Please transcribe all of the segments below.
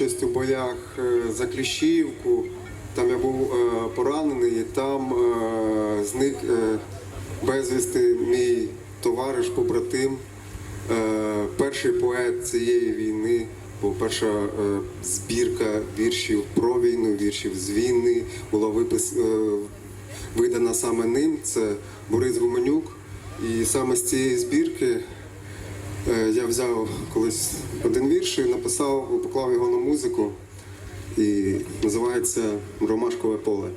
участь у боях е, за Кліщівку. Там я був е, поранений, і там е, зник безвісти мій товариш, побратим, перший поет цієї війни. Була перша е, збірка віршів про війну, віршів з війни була випис, е, видана саме ним. Це Борис Гуменюк. І саме з цієї збірки Я взяв колись один вірш і написав, поклав його на музику. І називається Ромашкове поле.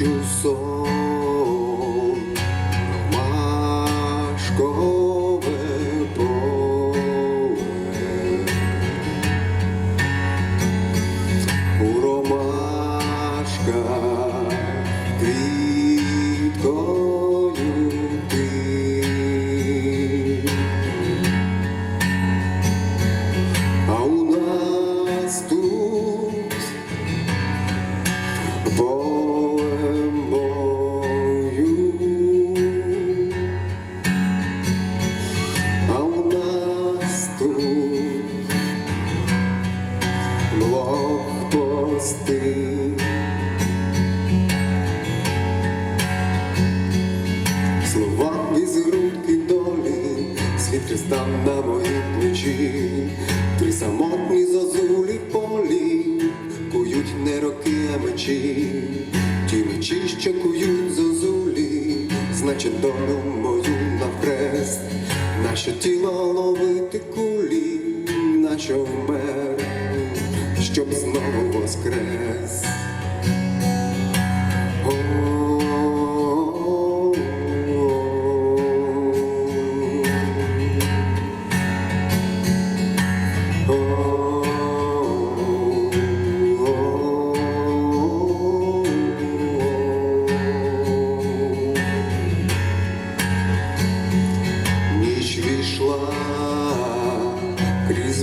you so хреста на моїй плечі, три самотні зозулі полі, кують не роки, а мечі, ті мечі, що кують зозулі, значить долю мою навкрест, наше тіло ловити кулі, нащо вмер, щоб знову воскрес.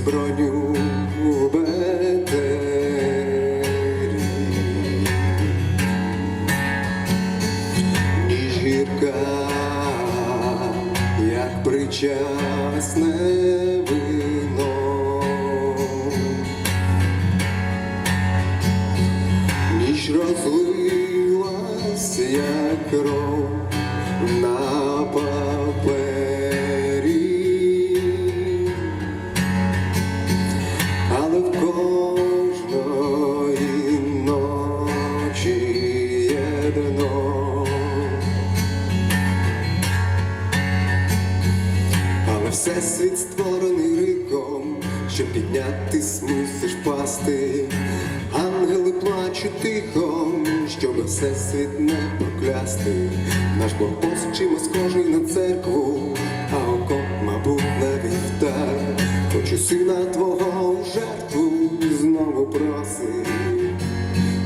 Броню в ніж гірка, як причасне вино, ніж розлилась, як кров на папері, всесвіт створений риком, щоб піднятись мусиш пасти. Ангели плачуть тихо, щоб всесвіт не проклясти. Наш блокпост чимось схожий на церкву, а окоп, мабуть, на вівтар. Хочу сина твого в жертву знову просить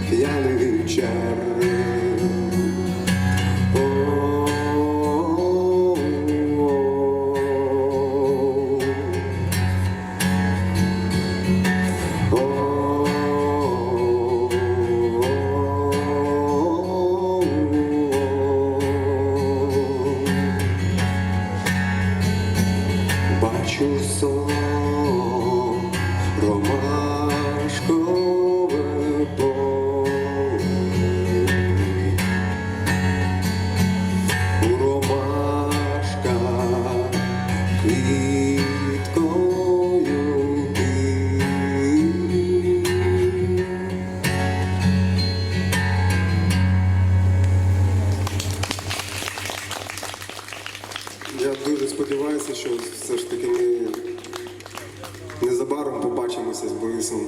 п'яний вівчар. Бачу сон, Я дуже сподіваюся, що все ж таки ми незабаром побачимося з Борисом